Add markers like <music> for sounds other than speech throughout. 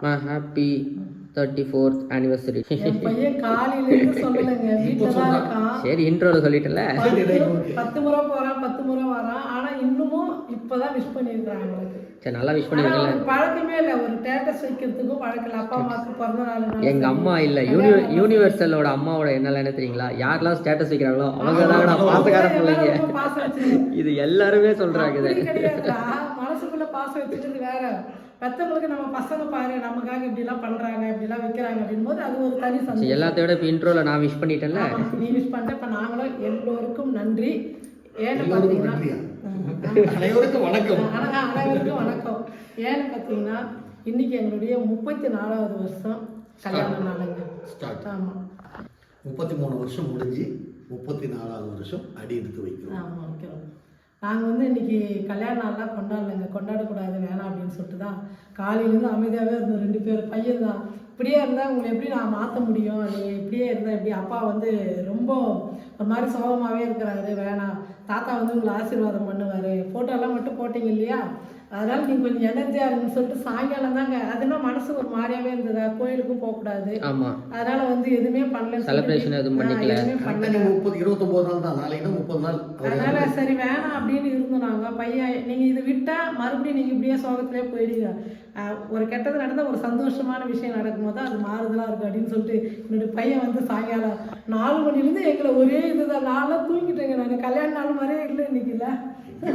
Happy thirty fourth anniversary சரி இன்ட்ரோல சொல்லிட்டல பத்து- முறை போறான் பத்து முறை வரான். ஆனா இன்னமும் இப்பதான் விஷ் பண்ணிருக்காங்க சரி நல்லா விஷ் பண்ணிருக்கல. பழக்கமே இல்லை. ஒரு ஸ்டேட்டஸ் வைக்கிறதுக்கும் பழக்கம் இல்லை. அப்பா அம்மாவுக்கு பிறந்த நாள் எங்க அம்மா இல்ல. யூனி யூனிவர்சலோட அம்மாவோட என்ன என்ன தெரியுங்களா? யாரெல்லாம் ஸ்டேட்டஸ் வைக்கிறாங்களோ அவங்க தான் பாசக்கார பிள்ளைங்க இது எல்லாருமே சொல்றாங்க. மனசுக்குள்ள பாசம் வச்சுக்கிறது வேற. பெத்தவங்களுக்கு நம்ம பசங்க பாரு நமக்காக இப்படி எல்லாம் பண்றாங்க இப்படி எல்லாம் வைக்கிறாங்க அப்படின் போது அது ஒரு தனி சந்தோஷம். எல்லாத்தையோட இப்போ இன்ட்ரோல நான் விஷ் பண்ணிட்டேன்ல? நீ விஷ் பண்ணிட்ட இப்ப நாங்களும் எல்லோருக்கும் நன்றி. ஏன்னு? ம், அனைவருக்கும் வணக்கம். அனைவருக்கும் வணக்கம். ஏன்னு பாத்தீங்கன்னா இன்னைக்கு எங்களுடைய முப்பத்தி நாலாவது வருஷம் கல்யாண நாளுங்க. ஸ்டார்ட் ஆமா. முப்பத்தி மூணு வருஷம் முடிஞ்சு முப்பத்தி நாலாவது வருஷம் அடி எடுத்து வைக்கிறோம். ஆமா வைக்கிறோம். நாங்கள் வந்து இன்னைக்கு கல்யாண நாள்லாம் கொண்டாடலைங்க. கொண்டாடக்கூடாது வேணாம் அப்படின்னு சொல்லிட்டு தான் காலையிலேருந்து அமைதியாகவே இருந்தோம். ரெண்டு பேர் பையன் தான். இப்படியே இருந்தால் உங்களை எப்படி நான் மாற்ற முடியும்? நீங்கள் இப்படியே இருந்தால் எப்படி? அப்பா வந்து ரொம்ப ஒரு மாதிரி சோகமாகவே இருக்கிறாரு. வேணாம். தாத்தா வந்து உங்களை ஆசீர்வாதம் பண்ணுவார். ஃபோட்டோலாம் மட்டும் போட்டீங்க இல்லையா? அதனால் நீங்கள் கொஞ்சம் எனர்ஜியாக இருங்கன்னு சொல்லிட்டு சாயங்காலம் தாங்க. அதுனா மனசு ஒரு மாதிரியாவே இருந்ததா? கோயிலுக்கும் போகக்கூடாது. ஆமா. அதனால வந்து எதுவுமே பண்ணல Celebration எதுவும் பண்ணிக்கல. முப்பது இருபத்தொம்போது நாள் தான். நாளைக்கு தான் முப்பது நாள். அதனால சரி வேணாம் நாங்க பையன் நீங்க இது விட்டா மறுபடியும் நீங்க இப்படியே சோகத்திலே போயிடுங்க ஒரு கெட்டது நடந்தா ஒரு சந்தோஷமான விஷயம் நடக்கும்போது அது மாறுதலா இருக்கு அப்படின்னு சொல்லிட்டு என்னோட பையன் வந்து சாயங்காலம் நாலு மணிலேருந்து எங்களை ஒரே இதுதான். நான்லாம் தூங்கிட்டேங்க நான். கல்யாண நாள் மாதிரியே இல்லை இன்னைக்கு இல்லை.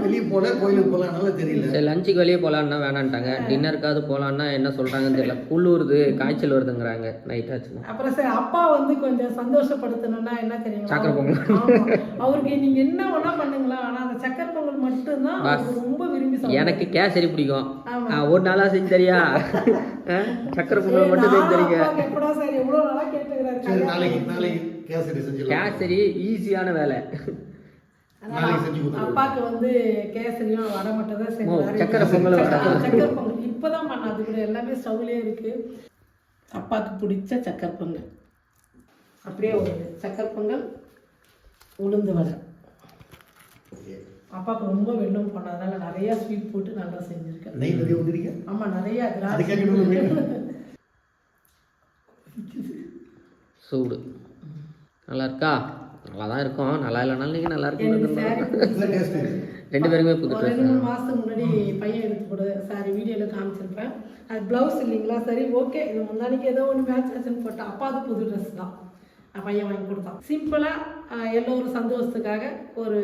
வெளியே போல? கோயிலுக்கு போகலான்னால தெரியல. சரி லஞ்சுக்கு வெளியே போகலான்னா வேணான்ட்டாங்க. டின்னருக்காவது போகலான்னா என்ன சொல்றாங்கன்னு தெரியல. குளிருது காய்ச்சல் வருதுங்கிறாங்க. நைட் ஆச்சுன்னா. அப்புறம் சரி அப்பா வந்து கொஞ்சம் சந்தோஷப்படுத்தணும்னா என்ன தெரியுங்களா? சக்கரை பொங்கல். அவருக்கு நீங்க என்ன வேணா பண்ணுங்களா ஆனா அந்த சக்கரை மட்டும்தான் ரொம்ப விரும்பி. எனக்கு கேசரி பிடிக்கும். ஒரு நாளா செஞ்சு தரியா? <laughs> சக்கரை பொங்கல் மட்டும் செஞ்சு தரீங்க. கேசரி செஞ்சிடலாம் கேசரி ஈஸியான வேலை. செஞ்சு. அப்பாக்கு வந்து கேசரியும் வடை மட்டும் தான் ஓ, செஞ்சாரு. சக்கரை பொங்கலும் சக்கரை- பொங்கல். இப்பதான் பண்ண அது கூட எல்லாமே ஸ்டவ்லயே இருக்கு. அப்பாக்கு பிடிச்ச சக்கரை பொங்கல். அப்படியே ஒரு சக்கரை பொங்கல் உளுந்து வடை. ஓகே அப்பாவுக்கு ரொம்ப வெள்ளம் போனதுனால நிறைய ஸ்வீட் போட்டு நல்லா செஞ்சிருக்கேன். நெய் நிறைய வந்துருக்கீங்க ஆமா நிறைய சூடு. நல்லா இருக்கா? நல்லா தான் இருக்கும். நல்லா இல்லைனாலும் நீங்கள் நல்லா எனக்கு இருக்கு saree டேஸ்ட் ரெண்டு பேருமே புது ரெண்டு மூணு மாதத்துக்கு முன்னாடி பையன் எடுத்து கொடு சாரி வீடியோவில் காமிச்சிருப்பேன். அது ப்ளவுஸ் இல்லைங்களா? சரி ஓகே இது முந்தானிக்கு ஏதோ ஒன்று மேட்ச் ஆச்சுன்னு போட்டேன் அப்பா அது புது ட்ரெஸ் தான். பையன் வாங்கி கொடுத்தான். சிம்பிளாக எல்லோரும் சந்தோஷத்துக்காக ஒரு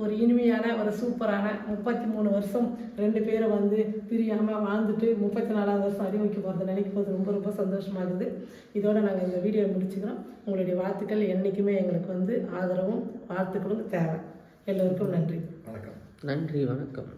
ஒரு இனிமையான ஒரு சூப்பரான முப்பத்தி மூணு வருஷம் ரெண்டு பேரும் வந்து பிரியாமல் வாழ்ந்துட்டு முப்பத்தி நாலாவது வருஷம் அடி வைக்க போகிறது நினைக்கும் போது ரொம்ப ரொம்ப சந்தோஷமாக இருக்குது இதோட நாங்கள் இந்த வீடியோ முடிச்சுக்கிறோம். உங்களுடைய வாழ்த்துக்கள் என்றைக்குமே எங்களுக்கு வந்து ஆதரவும் வாழ்த்துக்களும் தேவை. எல்லோருக்கும் நன்றி. வணக்கம். நன்றி வணக்கம்.